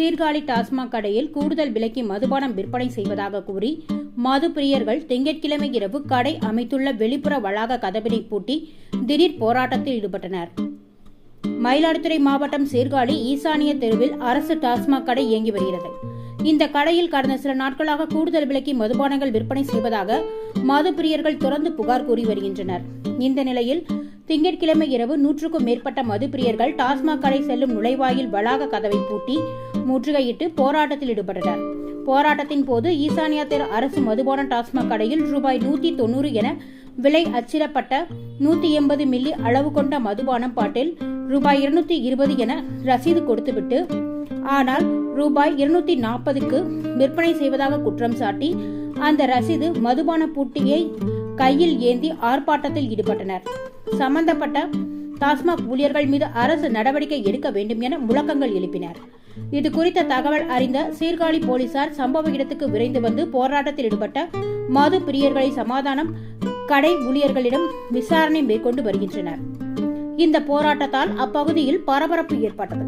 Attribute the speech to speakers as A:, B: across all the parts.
A: சீர்காழி டாஸ்மாக் கடையில் கூடுதல் விலைக்கு மதுபானம் விற்பனை செய்வதாக கூறி மது பிரியர்கள் திங்கட்கிழமை இரவு கடை அமைத்துள்ள வெளிப்புற வளாக கதவினை பூட்டி திடீர் போராட்டத்தில் ஈடுபட்டனர். மயிலாடுதுறை மாவட்டம் சீர்காழி ஈசானிய தெருவில் அரசு டாஸ்மாக் கடை இயங்கி வருகிறது. இந்த கடையில் கடந்த சில நாட்களாக கூடுதல் விலைக்கு மதுபானங்கள் விற்பனை செய்வதாக மது பிரியர்கள் தொடர்ந்து புகார் கூறி வருகின்றனர். இந்த நிலையில் திங்கட்கிழமை இரவு நூற்றுக்கும் மேற்பட்ட மதுப்பிரியர்கள் டாஸ்மாக் கடை செல்லும் நுழைவாயில் வளாக கதவை பூட்டி முற்றுகையிட்டு போராட்டத்தில் ஈடுபட்டனர். போராட்டத்தின் போது ஈசானியா தெரு அரசு மதுபான டாஸ்மாக் கடையில் ரூபாய் நூத்தி தொண்ணூறு என விலை அச்சிடப்பட்ட நூத்தி எண்பது மில்லி அளவு கொண்ட மதுபானம் பாட்டில் ரூபாய் இருநூத்தி இருபது என ரசீது கொடுத்துவிட்டு ஆனால் ரூபாய் இருநூத்தி நாற்பதுக்கு விற்பனை செய்வதாக குற்றம் சாட்டி அந்த ரசீது மதுபான பூட்டியை கையில் ஏந்தி ஆர்ப்பாட்டத்தில் ஈடுபட்டனர். சம்பந்தப்பட்ட டாஸ்மாக் ஊழியர்கள் மீது அரசு நடவடிக்கை எடுக்க வேண்டும் என முழக்கங்கள் எழுப்பினர் இது குறித்த தகவல் அறிந்த சீர்காழி போலீசார் சம்பவ இடத்துக்கு விரைந்து வந்து போராட்டத்தில் ஈடுபட்ட மது பிரியர்களை சமாதானம் கடை ஊழியர்களிடம் விசாரணை மேற்கொண்டு வருகின்றனர் இந்த போராட்டத்தால் அப்பகுதியில் பரபரப்பு ஏற்பட்டது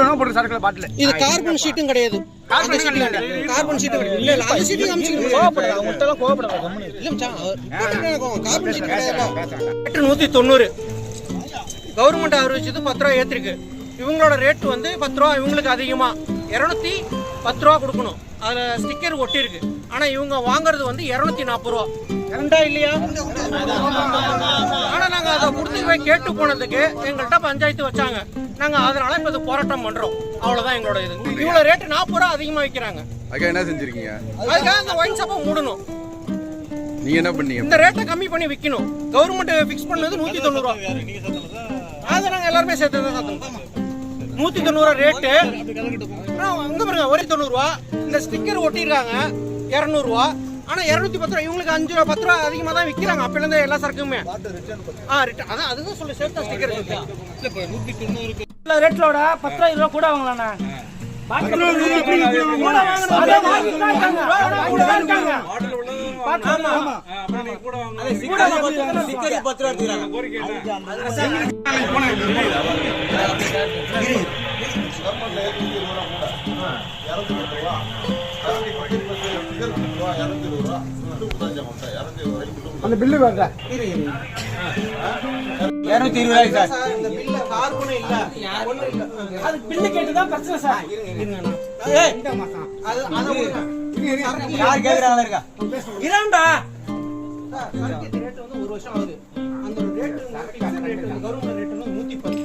B: ஒன்று போட்டு சரக்குல பாட்டில்.
C: இது கார்பன் ஷீட்டும் கிடையாது. அந்த sheet இல்ல. கார்பன் ஷீட் இல்ல இல்ல அந்த ஷீட் காமிச்சிருக்கீங்க
B: அவங்கள்ட்ட கோவப்படாது
C: இல்ல மச்சான் கார்பன் ஷீட் கிடையாது?
D: நூற்றி தொண்ணூறு. கவர்மெண்ட் அறிவிச்சது பத்து ரூபா ஏற்றிருக்கு இவங்களோட ரேட் வந்து பத்து ரூபா இவங்களுக்கு அதிகமாக இரநூத்தி பத்து ரூபா கொடுக்கணும். அதில் ஸ்டிக்கர் ஒட்டியிருக்கு ஆனால் இவங்க வாங்குறது வந்து இரநூத்தி நாற்பது ரூபா. கரெண்டா இல்லையா? ஆனால் நாங்கள் அதை கொடுத்து போய் கேட்டு போனதுக்கு எங்கள்கிட்ட பஞ்சாயத்து வச்சாங்க. நாங்கள் அதனால இப்போ இது போராட்டம் பண்ணுறோம் அவ்வளோதான் எங்களோட இது. இவ்வளோ ரேட்டு நாற்பது ரூபா அதிகமாக விற்கிறாங்க
E: அதுக்காக என்ன செஞ்சிருக்கீங்க?
D: அதுக்காக அந்த ஒயின் ஷாப்பை மூடணும்.
E: நீங்க என்ன பண்ணீங்க?
D: இந்த ரேட்டை கம்மி பண்ணி விற்கணும் கவர்மெண்ட் ஃபிக்ஸ் பண்ணது நூத்தி தொண்ணூறுவா அதை நாங்க எல்லாருமே சேர்த்து தான் நூத்தி தொண்ணூறுவா ரேட்டு அங்க பாருங்க ஒரே தொண்ணூறுவா. இந்த ஸ்டிக்கர் ஒட்டிருக்காங்க இரநூறுவா. ஆனா இருநூத்தி பத்து ரூபா இவங்களுக்கு அஞ்சு ரூபா பத்து ரூபா அதிகமா தான் விற்கிறாங்க அப்பல இருந்து எல்லா சரக்குமே. ஆ ரிட்டன் அதான் அதுதான் சொல்லி சேர்த்தா ஸ்டிக்கர்
B: ரேட்லோட பத்து ரூபா இருபது கூட வாங்கலாண்ணா. அந்த பில்லு வேற. இரநூத்தி இருபது சார்.
D: இந்த பில்ல கார்பனே இல்ல ஒண்ணும் இல்ல
B: அது பில்லு கேட்டு தான் பிரச்சனை சார்
D: ஏய், அது அதை விடுங்க.
B: யார் கேக்குறாங்க இருக்கா
D: இராண்டா சரக்கு ரேட் வந்து ஒரு வருஷம் ஆகுது. அந்த ரேட் கவர்மெண்ட் ரேட் வந்து நூத்தி பத்து.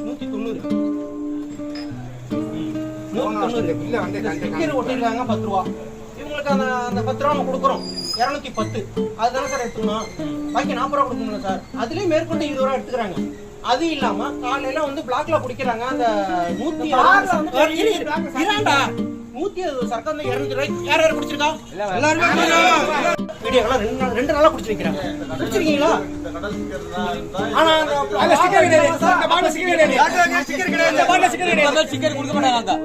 D: ஸ்டிக்கர் ஒட்டிருக்காங்க பத்து ரூபா. இவங்களுக்கு அந்த அந்த பத்து ரூபா நம்ம கொடுக்குறோம். இரநூத்தி பத்து. அதுதானே சார் எடுத்துக்கணும்? பாக்கி நாற்பது ரூபா கொடுக்கணும் சார். அதுலயும் மேற்கொண்டு இருபது ரூபா எடுத்துக்கிறாங்க. அது இல்லாம காலையில வந்து பிளாக்ல குடிக்கிறாங்க. அந்த நூத்தி இராண்டா? நூத்தி சரக்கு வந்து இருநூத்தி ரூபாய்க்கு யார் யார் குடிச்சிருக்கா? எல்லாருமே வீடியோக்கெல்லாம் ரெண்டு நாள் ரெண்டு நாளா குடிச்சு வைக்கிறாங்க குடிச்சிருக்கீங்களா? ஆனா அந்த
B: ஸ்டிக்கர் கிடையாது. கொடுக்க மாட்டாங்க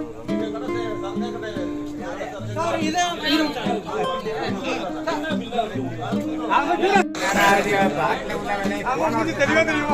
B: తెలియదు